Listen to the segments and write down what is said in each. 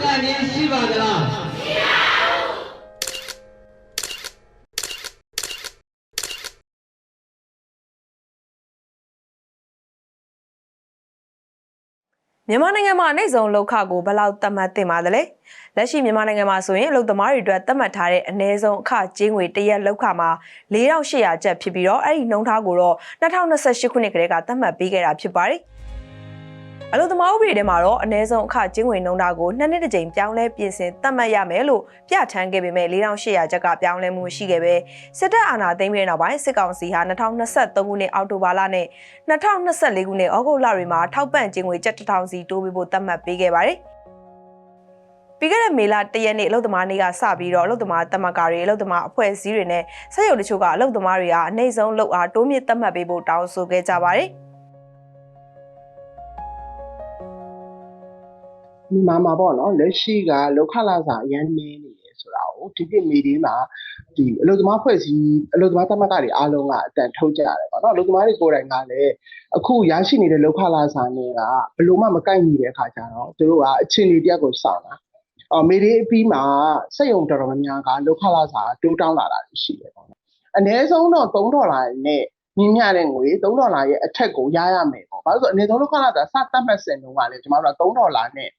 ကံရင်းရှိပါသလားမြန်မာနိုင်ငံမှာအနေဆုံးလောက်ခကိုဘယ်လောက်သတ်မှတ်တင်ပါသလဲလက်ရှိမြန်မာနိုင်ငံမှာဆိုရင်အလုပ်သမားတွေအတွက်သတ်မှတ်ထားတဲ့အနည်းဆုံးအခကျင်းငွေတရက်လောက်ခမှာ4800ကျပ်ဖြစ်ပြီးတော့အဲ့ဒီနှုန်းထားကိုတော့2028ခုနှစ်ကတည်းကသတ်မှတ်ပေးခဲ့တာဖြစ်ပါတယ် အလုပ်သမားဥပဒေထဲမှာတော့အ ਨੇ ဆုံးအခကျင်းငွေနှုန်းထားကိုနှစ်နှစ်တစ်ကြိမ်ပြောင်းလဲပြင်ဆင်သတ်မှတ်ရမယ်လို့ပြဋ္ဌာန်းခဲ့ပေမဲ့4800ကျပ်ကပြောင်းလဲမှုရှိခဲ့ပဲစစ်တပ်အာဏာသိမ်းပြီးတဲ့နောက်ပိုင်းစစ်ကောင်စီဟာ2023ခုနှစ်အောက်တိုဘာလနဲ့2024ခုနှစ်ဩဂုတ်လတွေမှာထောက်ပံ့ခြင်းငွေ7000စီတိုးပေးဖို့သတ်မှတ်ပေးခဲ့ပါတယ်။ပြီးခဲ့တဲ့မေလ၁ရက်နေ့အလုပ်သမားနေ့ကစပြီးတော့အလုပ်သမားတမကာတွေအလုပ်သမားအဖွဲ့အစည်းတွေနဲ့ဆက်ရုပ်တချို့ကအလုပ်သမားတွေကအနှိမ့်ဆုံးလုပ်အားတိုးမြင့်သတ်မှတ်ပေးဖို့တောင်းဆိုခဲ့ကြပါတယ်။ ဒီမှာမှာပေါ့နော်လက်ရှိကလောက်ခလာစာအရန်နေနေတယ်ဆိုတာကိုဒီပြမေဒီမှာဒီအလုသမားဖွဲ့စည်းအလုသမားသမဂ္ဂတွေအားလုံးကအတန်ထုတ်ကြရတယ်ပေါ့နော်အလုသမားတွေကိုယ်တိုင်ကလည်းအခုရရှိနေတဲ့လောက်ခလာစာနဲ့ကဘလို့မှမကိုက်ညီတဲ့အခါကျတော့သူတို့ကအချင်းတွေတက်ကိုစောင့်တာအော်မေဒီအပြီးမှာစက်ယုံတော်တော်များများကလောက်ခလာစာတိုးတောင်းလာတာရှိတယ်ပေါ့နော်အနည်းဆုံးတော့3ဒေါ်လာနဲ့ညီမျှတဲ့ငွေ3ဒေါ်လာရဲ့အထက်ကိုရရမယ်ပေါ့။ဘာလို့လဲဆိုတော့အနည်းဆုံးလောက်ခလာစာစတတ်မှတ်စင်တုန်းကလည်းကျမတို့က3ဒေါ်လာနဲ့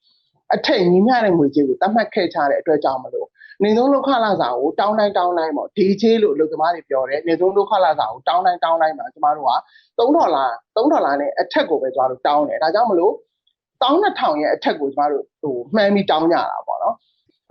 အထက်ညီမျှတဲ့ငွေကြေးကိုတတ်မှတ်ခဲ့ကြတဲ့အတွက်ကြောင့်မလို့နေသုံးလောက်ခလာစာကိုတောင်းတိုင်းတောင်းတိုင်းပေါ့ဒီချေးလို့အလုပ်သမားတွေပြောတယ်နေသုံးလောက်ခလာစာကိုတောင်းတိုင်းတောင်းတိုင်းမှာကျမတို့က3ဒေါ်လာ3ဒေါ်လာနဲ့အထက်ကိုပဲကျမတို့တောင်းတယ်ဒါကြောင့်မလို့12000ရဲ့အထက်ကိုကျမတို့ဟိုမှန်းပြီးတောင်းကြတာပေါ့နော်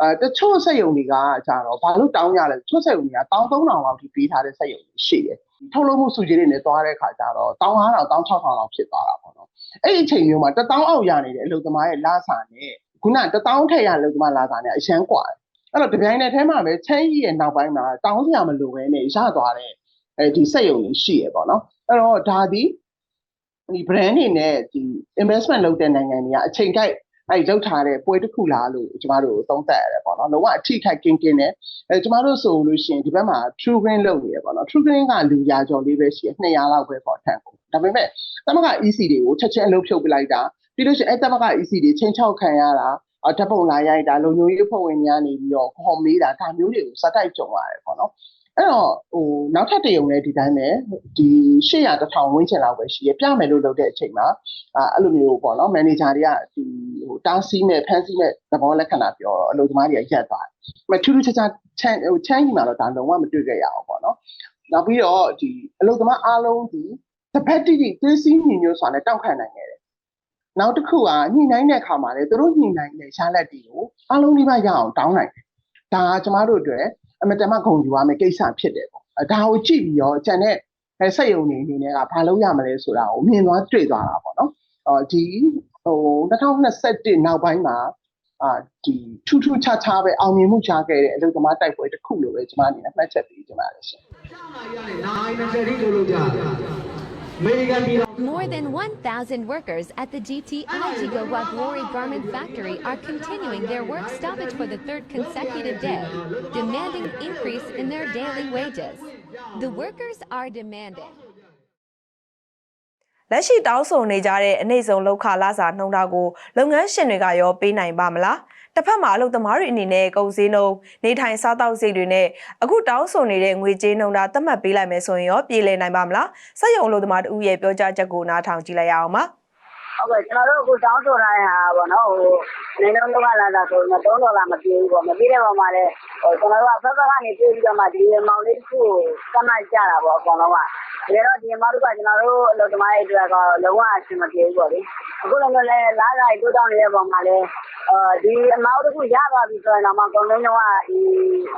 အဲတချို့စက်ယုံတွေကကြတော့ဘာလို့တောင်းကြလဲတချို့စက်ယုံတွေက13000လောက်ထိပေးထားတဲ့စက်ယုံတွေရှိတယ်ထုတ်လုပ်မှုစုကြီးတွေနဲ့သွားတဲ့ခါကျတော့15000 16000လောက်ဖြစ်သွားတာပေါ့နော်အဲ့ဒီအချိန်မျိုးမှာ1000အောက်ရနေတဲ့အလုပ်သမားရဲ့လစာနဲ့ ခုန1000ထက်ရအလုပ်သမားလစာနဲ့အရှမ်းกว่าတယ်အဲ့တော့ဒီပိုင်းနဲ့အဲမှာပဲချမ်းကြီးရဲ့နောက်ပိုင်းမှာတောင်းစရာမလိုဘဲနဲ့ရသွားတဲ့အဲဒီစက်ယုံတွေရှိရပေါ့နော်အဲ့တော့ဒါဒီဒီ brand တွေနဲ့ဒီ investment လုပ်တဲ့နိုင်ငံတွေကအချိန်ကိုက်အဲ့လောက်ထားတဲ့ပွဲတစ်ခုလားလို့ကျမတို့သုံးသပ်ရတယ်ပေါ့နော်လုံးဝအထိခိုက်ကင်းကင်းနဲ့အဲကျမတို့ဆိုလို့ရှိရင်ဒီဘက်မှာ true green လုပ်နေရပေါ့နော် true green ကလူရာကျော်လေးပဲရှိရ200လောက်ပဲပေါ့ထန်ကုန်ဒါပေမဲ့တမက EC တွေကိုချက်ချင်းအလုပ်ဖြုတ်ပလိုက်တာ ပြီးလို့ရှိရင်အဲတမက EC တွေချင်းချောက်ခံရတာအဓာတ်ပုံလာရိုက်တာလုံညိုရေးဖွဲ့ဝင်များနေပြီးတော့ခေါ်မေးတာဒါမျိုးတွေကိုစတိုက်ကြုံရတယ်ပေါ့နော်အဲ့တော့ဟိုနောက်ထပ်တရုံနဲ့ဒီတိုင်းပဲဒီ800တစ်ထောင်ဝန်းကျင်လောက်ပဲရှိရပြမယ်လို့လုပ်တဲ့အချိန်မှာအဲအဲ့လိုမျိုးပေါ့နော်မန်နေဂျာတွေကဒီဟိုတားဆီးမဲ့ဖန်ဆီးမဲ့သဘောလက္ခဏာပြောတော့အလုပ်သမားတွေကရက်သွားတယ်။မထူးထူးခြားခြားချမ်းဟိုချမ်းကြီးမှာတော့ဒါလုံးဝမတွေ့ခဲ့ရအောင်ပေါ့နော်။နောက်ပြီးတော့ဒီအလုပ်သမားအားလုံးဒီတပတ်တိတိသွေးစည်းညီညွတ်စွာနဲ့တောက်ခံနိုင်ခဲ့တယ်။ နောက်တစ်ခုကညှိနှိုင်းတဲ့အခါမှာလေသူတို့ညှိနှိုင်းတဲ့ရှားလက်တွေကိုအားလုံးဒီမှာရအောင်တောင်းနိုင်တယ်။ဒါကကျမတို့အတွက်အမတမဂုဏ်ယူရမယ့်ကိစ္စဖြစ်တယ်ပေါ့။ဒါကိုကြည့်ပြီးတော့ကျန်တဲ့အဲဆက်ယုံနေအနေနဲ့ကဘာလုပ်ရမလဲဆိုတာကိုမြင်သွားတွေ့သွားတာပေါ့နော်။အော်ဒီဟို2021နောက်ပိုင်းမှာအာဒီထူးထူးခြားခြားပဲအောင်မြင်မှုချခဲ့တဲ့အလုပ်သမားတိုက်ပွဲတစ်ခုလို့ပဲကျွန်မအနေနဲ့မှတ်ချက်ပေးချင်ပါတယ်ရှင်နိုင်20တိလို့လို့ကြတယ်အမေရိကန်ပြည်တော် More than 1,000 workers at the GTI Jigawa Glory Garment Factory are continuing their work stoppage for the third consecutive day, demanding increase in their daily wages. The workers are demanding. လက်ရှိတောင်းဆိုနေကြတဲ့အနေဆုံးလောက်ခလာစာနှုံတာကိုလုပ်ငန်းရှင်တွေကရောပေးနိုင်ပါမလား တစ်ဖက်မှာအလုပ်သမားတွေအနေနဲ့ကုန်စည်နှုန်းနေထိုင်စားသောက်စိတ်တွေနဲ့အခုတောင်းဆိုနေတဲ့ငွေကြေးနှုံတာသတ်မှတ်ပေးလိုက်မယ်ဆိုရင်ရောပြည်လည်နိုင်ပါမလားစက်ရုံအလုပ်သမားတို့ရဲ့ပြောကြားချက်ကိုနားထောင်ကြည့်လိုက်ရအောင်ပါဟုတ်ကဲ့ကျွန်တော်တို့အခုတောင်းဆိုထားတဲ့ဟာပေါ့နော်ဟိုနေလုံးလောကလာတာဆိုရင်3ဒေါ်လာမပြေဘူးပေါ့မပြေတဲ့ပုံမှာလည်းဟိုကျွန်တော်တို့ကဖက်ဖက်ကနေပြေးပြီးတော့မှဒီမောင်လေးတစ်ခုကိုစမ်းမကြတာပေါ့အကောင်လုံးကဒါတော့ဒီမောင်တို့ကကျွန်တော်တို့အလုပ်သမားတွေအတွက်ကလုံးဝအဆင်မပြေဘူးပေါ့လေအခုလည်းလည်းလားလာတိုးတောင်းနေတဲ့ပုံမှာလည်းအဲ ဒီအမောင်တစ်ခုရသွားပြီဆိုရင်တော့မှအကောင်လုံးကဒီ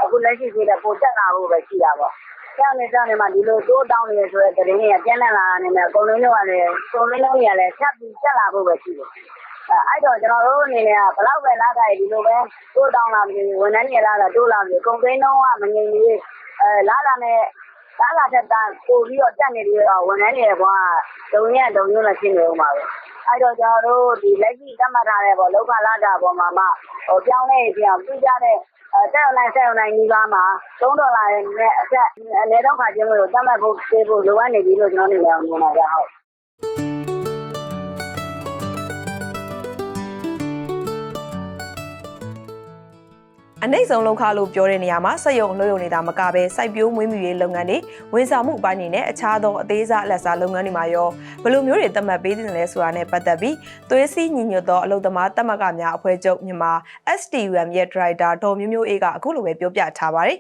အခုလက်ရှိပြေးတဲ့ပိုတက်လာဖို့ပဲ ရှိတာပေါ့ကျောင်းနေကျောင်းနေမှာဒီလိုတိုးတောင်းနေဆိုတဲ့တရင်ကပြန်လည်လာနေတယ်အကုန်လုံးကလည်းအကုန်လုံးတွေကလည်းဖြတ်ပြီးတက်လာဖို့ပဲ ရှိတယ် အဲ့တော့ ကျွန်တော်တို့အနေနဲ့ကဘလောက်ပဲလာကြရဒီလိုပဲ တိုးတောင်းလာပြီဝန်ထမ်းတွေလာတာတိုးလာပြီကုန်သိန်းတော့ကမငြိမ်သေးအဲလာလာနဲ့လာလာတဲ့တန်းပို့ပြီးတော့ တက်နေပြီးတော့ ဝန်ထမ်းတွေကဒုံရဒုံညွှန်းလည်းရှင်းနေဦးမှာပဲ အဲ့တော့ကျွန်တော်တို့ဒီလက်ရှိတတ်မှတ်ထားတဲ့ပေါ့လောကလာတာပေါ်မှာမှဟိုပြောင်းလဲပြအောင်ပြကြတဲ့အဲတက်အောင်နိုင်ဆက်အောင်နိုင်ကြီးပါမှာ3ဒေါ်လာနဲ့အဆက်အနေတော့ခါချင်းလို့တတ်မှတ်ဖို့ပေးဖို့လိုအပ်နေပြီလို့ကျွန်တော်နေလည်းမြင်ပါကြဟုတ် အနှိမ့်ဆုံးလောက်ခလို့ပြောတဲ့နေရာမှာစက်ရုံအလုပ်ရုံနေတာမကပဲစိုက်ပျိုးမွေးမြူရေးလုပ်ငန်းတွေဝန်ဆောင်မှုအပိုင်းတွေနဲ့အခြားသောအသေးစားအလက်စားလုပ်ငန်းတွေမှာရောဘယ်လိုမျိုးတွေသတ်မှတ်ပေးတင်လဲဆိုတာနဲ့ပတ်သက်ပြီးသွေးစည်းညီညွတ်သောအလုပ်သမားတမကများအဖွဲ့ချုပ်မြန်မာ STUM ရဲ့ Director ဒေါ်မျိုးမျိုးအေးကအခုလိုပဲပြောပြထားပါတယ်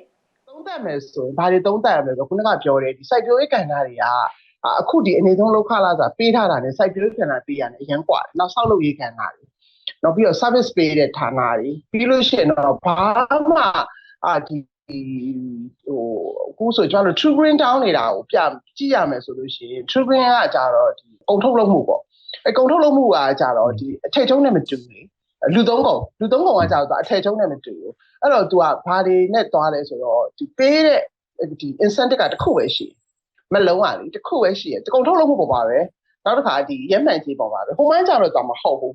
သုံးသပ်မယ်ဆိုရင်ဘာတွေသုံးသပ်ရမလဲဆိုတော့ခုနကပြောတယ်ဒီ site ပြောရေးကဏ္ဍတွေကအာအခုဒီအနေဆုံးလောက်ခလာစာပေးထားတာနဲ့ site ပြောရေးကဏ္ဍပေးရတယ်အရင်กว่าနောက်ဆောက်လုပ်ရေးကဏ္ဍတွေ နောက်ပြီးတော့ service ပေးတဲ့ဌာနတွေပြီးလို့ရှိရင်တော့ဘာမှအာဒီဟိုအခုဆိုကျွန်တော်တို့ true green down နေတာကိုပြကြည့်ရမယ်ဆိုလို့ရှိရင် true green ကကြတော့ဒီကုန်ထုတ်လုပ်မှုပေါ့အဲကုန်ထုတ်လုပ်မှုကကြတော့ဒီအထည်ချုံးနဲ့မတူဘူးလေလူသုံးကုန်လူသုံးကုန်ကကြတော့အထည်ချုံးနဲ့မတူဘူး အဲ့တော့ तू ကဘာတွေနဲ့သွားလဲဆိုတော့ဒီပေးတဲ့ဒီ incentive ကတစ်ခုပဲရှိတယ်မလုံးอ่ะလေတစ်ခုပဲရှိတယ်တကုံထုတ်လို့မှုပေါ်ပါပဲနောက်တစ်ခါဒီရက်မှန်ကြီးပေါ်ပါပဲဟိုမှန်းကြတော့ तू မဟုတ်ဘူး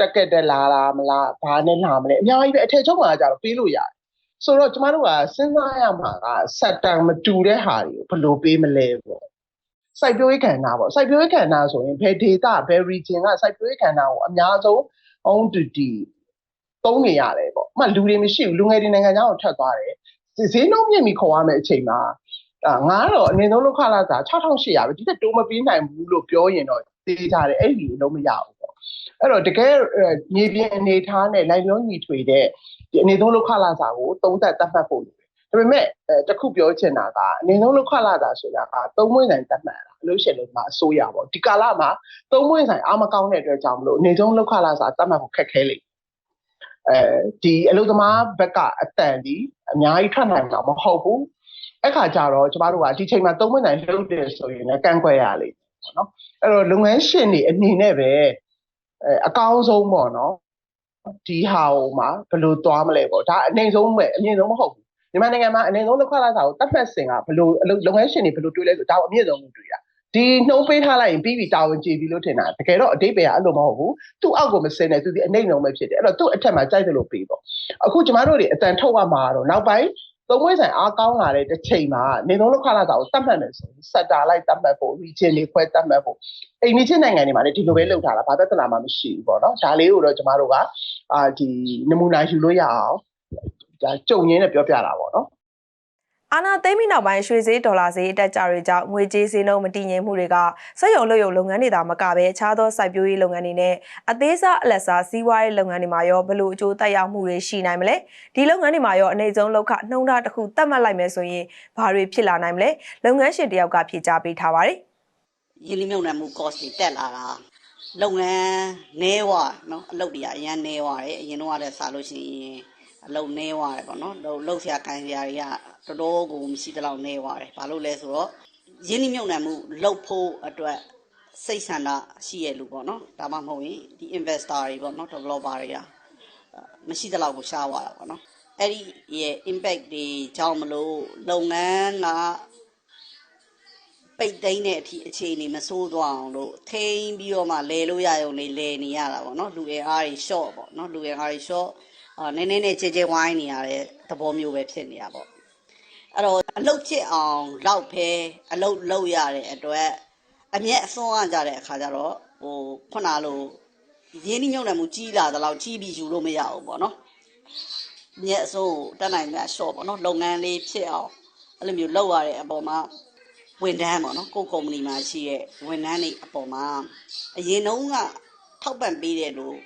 တက်ကက်တက်လာလားမလားဘာနဲ့လာမလဲအများကြီးပဲအထည်ချုပ်မှာကြတော့ပေးလို့ရတယ်ဆိုတော့ကျမတို့ကစဉ်းစားရမှာကစက်တန်မတူတဲ့ဟာတွေကိုဘယ်လိုပေးမလဲပေါ့စိုက်ပျိုးရေးကဏ္ဍပေါ့စိုက်ပျိုးရေးကဏ္ဍဆိုရင်ဘယ် data ဘယ် region ကစိုက်ပျိုးရေးကဏ္ဍကိုအများဆုံး on duty သုံးနေရတယ်ပေါ့။အမှလူတွေမရှိဘူးလူငယ်တွေနိုင်ငံခြားကိုထွက်သွားတယ်။ဈေးနှုန်းမြင့်ပြီးခေါ်ရမယ့်အချိန်မှာအာငါကတော့အနေဆုံးလောက်ခလာတာ6800ပဲဒီတက်တိုးမပေးနိုင်ဘူးလို့ပြောရင်တော့သေးကြတယ်အဲ့ဒီကိုလုံးမရဘူးပေါ့။ အဲ့တော့တကယ်မြေပြင်အနေထားနဲ့လိုက်လျောညီထွေတဲ့ဒီအနေဆုံးလောက်ခလာစာကိုသုံးသက်တတ်မှတ်ဖို့လိုတယ်။ဒါပေမဲ့အဲတခုပြောချင်တာကအနေဆုံးလောက်ခလာတာဆိုတာကသုံးမွေးနိုင်တတ်မှတ်တာလို့ရှိရင်လည်းမအစိုးရပေါ့ဒီကာလမှာသုံးမွေးဆိုင်အားမကောင်းတဲ့အတွက်ကြောင့်မလို့အနေဆုံးလောက်ခလာစာတတ်မှတ်ဖို့ခက်ခဲလိမ့်အဲဒီအလုသမားဘက်ကအတန်ဒီအများကြီးထွက်နိုင်မှာမဟုတ်ဘူးအဲ့ခါကျတော့ကျမတို့ကဒီချိန်မှာသုံးမနိုင်လုပ်တယ်ဆိုရင်လည်းကန့်ကွက်ရလိမ့်မယ်ပေါ့နော်အဲ့တော့လုပ်ငန်းရှင်တွေအနေနဲ့ပဲ အဲအကောင်းဆုံးပေါ့နော်ဒီဟာဟိုမှာဘယ်လိုသွားမလဲပေါ့ဒါအနေဆုံးပဲအမြင့်ဆုံးမဟုတ်ဘူးမြန်မာနိုင်ငံမှာအနေဆုံးလောက်ခလာစာကိုတတ်မှတ်စင်ကဘယ်လိုလုပ်ငန်းရှင်တွေဘယ်လိုတွေးလဲဆိုဒါကိုအမြင့်ဆုံးကိုတွေးတာဒီနှုံးပေးထားလိုက်ရင်ပြီးပြီတာဝန်ကျေပြီလို့ထင်တာတကယ်တော့အတိတ်ပဲအဲ့လိုမဟုတ်ဘူးသူ့အောက်ကိုမစင်နဲ့သူဒီအနှိမ့်လုံးပဲဖြစ်တယ်အဲ့တော့သူ့အထက်မှာကြိုက်တယ်လို့ပြီးပေါ့အခုကျမတို့တွေအတန်ထုတ်ရမှာတော့နောက်ပိုင်း သုံးဝဲဆိုင်အားကောင်းလာတဲ့တစ်ချိန်မှာနေသုံးလောက်ခလာတာကိုတတ်မှတ်မယ်ဆိုရင်စက်တာလိုက်တတ်မှတ်ဖို့ region တွေခွဲတတ်မှတ်ဖို့အိမ်နီးချင်းနိုင်ငံတွေမှာလည်းဒီလိုပဲလုပ်ထားတာဘာသက်သနာမှမရှိဘူးပေါ့နော်ဒါလေးကိုတော့ကျမတို့ကအာဒီနမူနာယူလို့ရအောင်ဒါကြုံရင်းနဲ့ပြောပြတာပေါ့နော် အာနာသိမ်းပြီးနောက်ပိုင်းရွှေဈေးဒေါ်လာဈေးအတက်ကြတွေကြောင့်ငွေကြေးဈေးနှုန်းမတည်ငြိမ်မှုတွေကစက်ရုံလုပ်ရုံလုပ်ငန်းတွေသာမကဘဲအခြားသောစိုက်ပျိုးရေးလုပ်ငန်းတွေနဲ့အသေးစားအလက်စားစီးပွားရေးလုပ်ငန်းတွေမှာရောဘလို့အကျိုးသက်ရောက်မှုတွေရှိနိုင်မလဲဒီလုပ်ငန်းတွေမှာရောအနေဆုံးလောက်ခနှုံးထားတစ်ခုသတ်မှတ်လိုက်မယ်ဆိုရင်ဘာတွေဖြစ်လာနိုင်မလဲလုပ်ငန်းရှင်တယောက်ကဖြေကြားပေးထားပါတယ်ရင်းနှီးမြှုပ်နှံမှု cost တွေတက်လာတာလုပ်ငန်းနည်းဝနော်အလုပ်တွေအရင်နည်းဝတယ်အရင်တော့လည်းစားလို့ရှိရင် အလုပ်နဲဝါတယ်ပေါ့နော်လုပ်လုပ်ဆရာကိုင်ဆရာတွေကတော်တော်ကိုမရှိသလောက်နဲဝါတယ်ဘာလို့လဲဆိုတော့ရင်းနှီးမြှုပ်နှံမှုလုပ်ဖို့အတွက်စိတ်ဆန္ဒရှိရလူပေါ့နော်ဒါမှမဟုတ်ရင်ဒီ investor တွေပေါ့နော် developer တွေကမရှိသလောက်ကိုရှားသွားတာပေါ့နော်အဲ့ဒီရဲ့ impact တွေကြောင့်မလို့လုပ်ငန်းကပိတ်သိမ်းတဲ့အထိအခြေအနေမဆိုးသွားအောင်လို့ထိန်းပြီးတော့မှလဲလို့ရရုံလေးလဲနေရတာပေါ့နော်လူအင်အားတွေ short ပေါ့နော်လူအင်အားတွေ short အာနည်းနည်းနဲ့ကြဲကြဲဝိုင်းနေရတဲ့သဘောမျိုးပဲဖြစ်နေတာပေါ့အဲ့တော့အလုတ်ဖြစ်အောင်လောက်ဖဲအလုတ်လောက်ရတဲ့အတွက်အမျက်အစွန်းကကြတဲ့အခါကျတော့ဟိုခုနလိုရင်းနှီးမြှုပ်နှံမှုကြီးလာတဲ့လောက်ကြီးပြီးယူလို့မရဘူးပေါ့နော်မျက်အစွန်းကိုတက်နိုင်မြတ် short ပေါ့နော်လုပ်ငန်းလေးဖြစ်အောင်အဲ့လိုမျိုးလောက်ရတဲ့အပေါ်မှာဝန်ထမ်းပေါ့နော်ကိုယ်ကုမ္ပဏီမှာရှိတဲ့ဝန်ထမ်းတွေအပေါ်မှာအရင်တုန်းကထောက်ပံ့ပေးတယ်လို့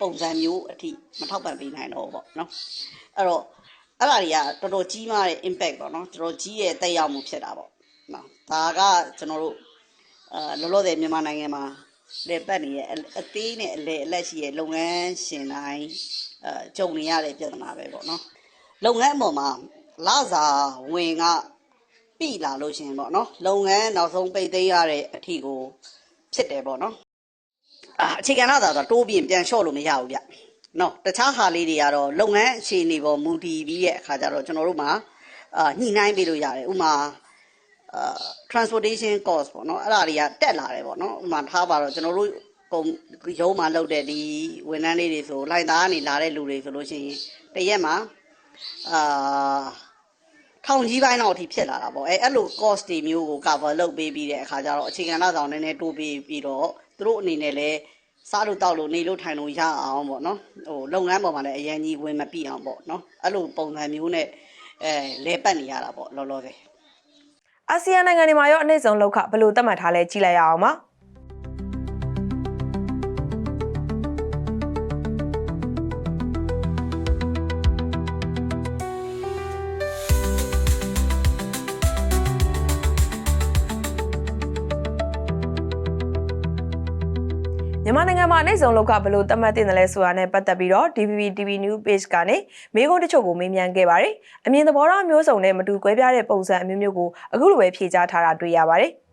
ပုံစံမျိုးအထိမထောက်ပံ့ပေးနိုင်တော့ဘူးပေါ့နော်အဲ့တော့အဲ့ဒါတွေကတော်တော်ကြီးမားတဲ့ impact ပေါ့နော်တော်တော်ကြီးရဲ့တက်ရောက်မှုဖြစ်တာပေါ့နော်ဒါကကျွန်တော်တို့အာလောလောဆယ်မြန်မာနိုင်ငံမှာလေပတ်နေရဲ့အသေးနဲ့အလေအလက်ရှိရဲ့လုပ်ငန်းရှင်တိုင်းအဲကြုံနေရတဲ့ပြဿနာပဲပေါ့နော်လုပ်ငန်းအပေါ်မှာလစာဝင်ကပြီလာလို့ရှရင်ပေါ့နော်လုပ်ငန်းနောက်ဆုံးပိတ်သိမ်းရတဲ့အထီကိုဖြစ်တယ်ပေါ့နော် အာအခြေခံတော့တော့တိုးပြီးပြန်လျှော့လို့မရဘူးဗျနော်တခြားဟာလေးတွေကတော့လုပ်ငန်းအခြေအနေပေါ်မူတည်ပြီးရဲ့အခါကျတော့ကျွန်တော်တို့မှာအာညှိနှိုင်းပေးလို့ရတယ်ဥမာအာ transportation cost ပေါ့နော်အဲ့ဒါတွေကတက်လာတယ်ပေါ့နော်ဥမာထားပါတော့ကျွန်တော်တို့ကုန်ရုံးမှာလုပ်တဲ့ဒီဝန်ထမ်းလေးတွေဆိုလိုက်သားကနေလာတဲ့လူတွေဆိုလို့ရှိရင်တရက်မှာအာထောင်ကြီးပိုင်းတော့အထိဖြစ်လာတာပေါ့အဲအဲ့လို cost တွေမျိုးကို cover လုပ်ပေးပြီးတဲ့အခါကျတော့အခြေခံလဆောင်နည်းနည်းတိုးပေးပြီးတော့ သူတို့အနေနဲ့လည်းစားလို့တောက်လို့နေလို့ထိုင်လို့ရအောင်ပေါ့နော်ဟိုလုပ်ငန်းပေါ်မှာလည်းအရင်ကြီးဝင်မပြအောင်ပေါ့နော်အဲ့လိုပုံစံမျိုးနဲ့အဲလဲပတ်နေရတာပေါ့လောလောဆယ်အာဆီယံနိုင်ငံတွေမှာရောအနည်းဆုံးလောက်ခဘယ်လိုသတ်မှတ်ထားလဲကြည့်လိုက်ရအောင်ပါ မြန်မာနိုင်ငံမှာအနေဆုံးလောက်ကဘယ်လိုသတ်မှတ်တင်တယ်လဲဆိုတာနဲ့ပတ်သက်ပြီးတော့ DVB TV News Page ကနေမိကုန်းတချို့ကိုမေးမြန်းခဲ့ပါတယ်။အမြင်သဘောထားမျိုးစုံနဲ့မတူကွဲပြားတဲ့ပုံစံအမျိုးမျိုးကိုအခုလိုပဲဖြေကြားထားတာတွေ့ရပါတယ်။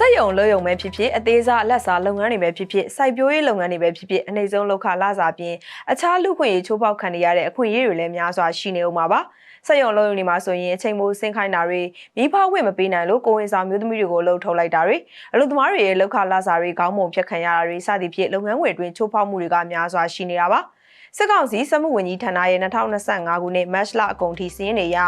စက်ယုံ lö ယုံပဲဖြစ်ဖြစ်အသေးစားအလက်စားလုပ်ငန်းတွေပဲဖြစ်ဖြစ်စိုက်ပျိုးရေးလုပ်ငန်းတွေပဲဖြစ်ဖြစ်အနေဆုံးလောက်ခလာစားပြင်အခြားလူခွင့်ရေးချိုးဖောက်ခံနေရတဲ့အခွင့်အရေးတွေလည်းများစွာရှိနေဦးမှာပါစက်ယုံ lö ယုံတွေမှာဆိုရင်အချိန်မိုးဆင်းခိုင်းတာတွေမိဖဝင်မပေးနိုင်လို့ကိုဝင်ဆောင်မျိုးသမီးတွေကိုလှုပ်ထုတ်လိုက်တာတွေအလုပ်သမားတွေရဲ့လောက်ခလာစားတွေခေါင်းမုံဖြတ်ခံရတာတွေစသည်ဖြင့်လုပ်ငန်းဝင်တွင်ချိုးဖောက်မှုတွေကများစွာရှိနေတာပါ စစ်ကောင်စီစက်မှုဝန်ကြီးဌာနရဲ့2025ခုနှစ်မတ်လအကုန်ထိစီးရင်နေရ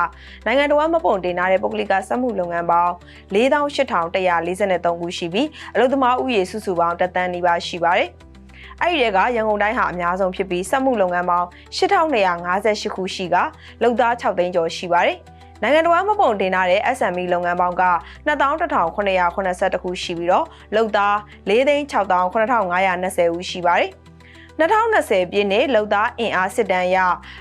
နိုင်ငံတော်မပုံတင်ထားတဲ့ပုဂ္ဂလိကစက်မှုလုပ်ငန်းပေါင်း48,143ခုရှိပြီးအလုပ်သမားဥယျာဉ်စုစုပေါင်းတသန်းနီးပါးရှိပါတယ်။အဲ့ဒီတဲကရန်ကုန်တိုင်းဟာအများဆုံးဖြစ်ပြီးစက်မှုလုပ်ငန်းပေါင်း8,258ခုရှိကလုပ်သား6သိန်းကျော်ရှိပါတယ်။နိုင်ငံတော်မပုံတင်ထားတဲ့ SME လုပ်ငန်းပေါင်းက21,982ခုရှိပြီးတော့လုပ်သား4,6,9520ဦးရှိပါတယ်။ 2020ပြည့်နှစ်လောက်သားအင်အားစစ်တမ်းအရ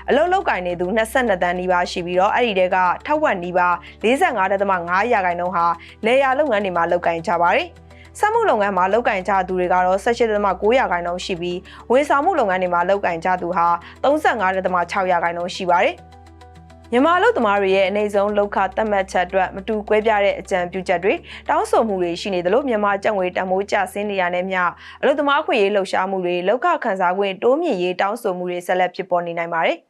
အလုတ်လောက်ကင်နေသူ22တန်းနီးပါးရှိပြီးတော့အဲ့ဒီတဲကထောက်ဝက်နီးပါး45.5ရာခိုင်နှုန်းဟာလေယာလုပ်ငန်းတွေမှာလောက်ကင်ကြပါတယ်။စက်မှုလုပ်ငန်းမှာလောက်ကင်ကြသူတွေကတော့18.9ရာခိုင်နှုန်းရှိပြီးဝန်ဆောင်မှုလုပ်ငန်းတွေမှာလောက်ကင်ကြသူဟာ35.6ရာခိုင်နှုန်းရှိပါတယ်။ မြန်မာလူသမားတွေရဲ့အနေဆုံးလောက်ခသတ်မှတ်ချက်အတွက်မတူကွဲပြားတဲ့အကြံပြုချက်တွေတောင်းဆိုမှုတွေရှိနေသလိုမြန်မာကြက်ငွေတန်မိုးကျဆင်းနေရတဲ့မြအလူသမားခွင့်ရေးလှုပ်ရှားမှုတွေလောက်ခခန်းစားခွင့်တိုးမြင့်ရေးတောင်းဆိုမှုတွေဆက်လက်ဖြစ်ပေါ်နေနိုင်ပါတယ်။